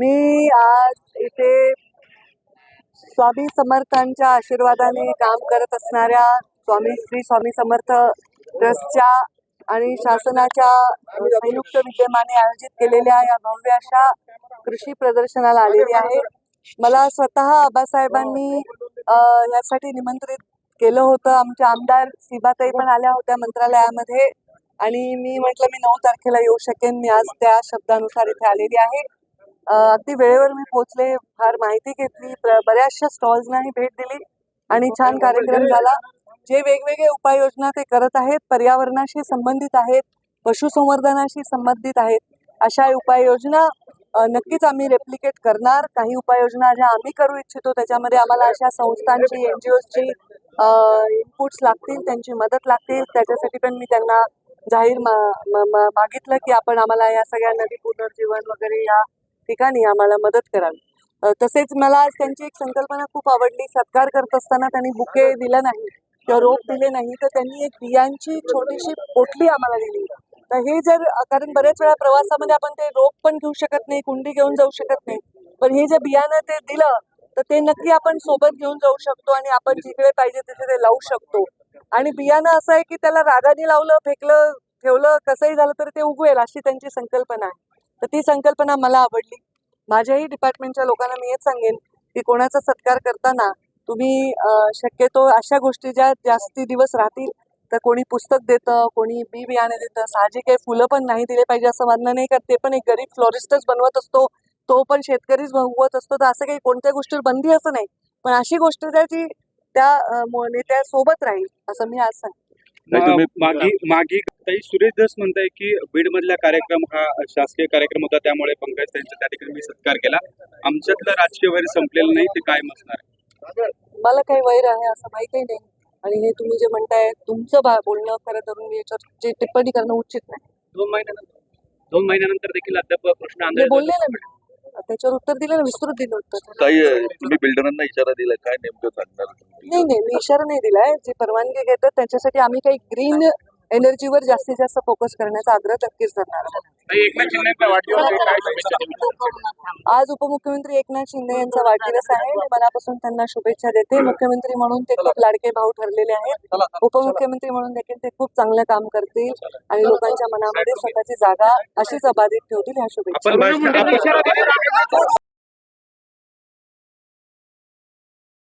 मी आज इथे स्वामी समर्थांच्या आशीर्वादाने काम करत असणाऱ्या स्वामी श्री स्वामी समर्थ ट्रस्टच्या आणि शासनाच्या संयुक्त विद्यमाने आयोजित केलेल्या या भव्य अशा कृषी प्रदर्शनाला आलेली आहे. मला स्वतः आबासाहेबांनी यासाठी निमंत्रित केलं होतं. आमच्या आमदार सीबाताई पण आल्या होत्या मंत्रालयामध्ये. आणि मी म्हटलं मी नऊ तारखेला येऊ शकेन. मी आज त्या शब्दानुसार इथे आलेली आहे. अगदी वेळेवर मी पोहोचले फार माहिती घेतली बऱ्याचशा स्टॉल्सनाही भेट दिली आणि छान कार्यक्रम झाला. जे वेगवेगळे उपाययोजना ते करत आहेत पर्यावरणाशी संबंधित आहेत पशुसंवर्धनाशी संबंधित आहेत अशा उपाययोजना नक्कीच आम्ही रेप्लिकेट करणार. काही उपाययोजना ज्या आम्ही करू इच्छितो त्याच्यामध्ये आम्हाला अशा संस्थांची एन जी ओजची इनपुट्स लागतील त्यांची मदत लागतील. त्याच्यासाठी पण मी त्यांना जाहीर मागितलं की आपण आम्हाला या सगळ्या नदी पुनर्जीवन वगैरे या ठिकाणी आम्हाला मदत करावी. तसेच मला आज त्यांची एक संकल्पना खूप आवडली. सत्कार करत असताना त्यांनी बुके दिलं नाही किंवा रोप दिले नाही तर त्यांनी एक बियांची छोटीशी पोटली आम्हाला दिली. तर हे जर कारण बऱ्याच वेळा प्रवासामध्ये आपण ते रोप पण घेऊ शकत नाही कुंडी घेऊन जाऊ शकत नाही. पण हे जे बियाणं ते दिलं तर ते नक्की आपण सोबत घेऊन जाऊ शकतो आणि आपण जिकडे पाहिजे तिथे ते लावू शकतो. आणि बियाणं असं आहे की त्याला रागाने लावलं फेकलं ठेवलं कसंही झालं तर ते उगवेल अशी त्यांची संकल्पना आहे. तर ती संकल्पना मला आवडली. माझ्याही डिपार्टमेंटच्या लोकांना मी हेच सांगेन की कोणाचा सत्कार करताना तुम्ही शक्यतो अशा गोष्टी ज्या जास्ती दिवस राहतील तर कोणी पुस्तक देतं कोणी बी बियाणे देतं साहजिक आहे फुलं पण नाही दिले पाहिजे असं म्हणणं नाही का ते पण एक गरीब फ्लॉरिस्टच बनवत असतो तो पण शेतकरीच बनवत असतो तर असं काही कोणत्या गोष्टीवर बंदी असं नाही. पण अशी गोष्ट त्याची त्या नेत्यासोबत राहील असं मी आज सांगते नाही, तुम्ही- मागी मागी ताई सुरेश दस म्हणताय की बीड मधला कार्यक्रम हा शासकीय कार्यक्रम होता त्यामुळे पंकज त्यांचा त्या ठिकाणी मी सत्कार केला. आमच्यातलं राजकीय वैर संपलेलं नाही ते कायम असणार आहे. मला काही वैर आहे असं माहितही नाही. आणि हे तुम्ही जे म्हणताय तुमचं बोलणं खरं तर मी याच्यावर जे टिप्पणी करणं उचित नाही. दोन महिन्यानंतर दोन महिन्यानंतर देखील अद्याप प्रश्न आंदोलन बोलले ना त्याच्यावर उत्तर दिलं ना विस्तृत दिलं उत्तर. ताई तुम्ही बिल्डरांना इशारा दिला काय नेमकं सांगणार? नाही नाही मी इशारा नाही दिलाय. जे परवानगी घेतात त्याच्यासाठी आम्ही काही ग्रीन एनर्जीवर जास्तीत जास्त फोकस करण्याचा आग्रह नक्कीच देऊ? आज उपमुख्यमंत्री एकनाथ शिंदे यांचा वाढदिवस आहे मी मनापासून त्यांना शुभेच्छा देते. मुख्यमंत्री म्हणून ते खूप लाडके भाऊ ठरलेले आहेत. उपमुख्यमंत्री म्हणून देखील ते खूप चांगलं काम करतील आणि लोकांच्या मनामध्ये स्वतःची जागा अशीच अबाधित ठेवतील ह्या शुभेच्छा.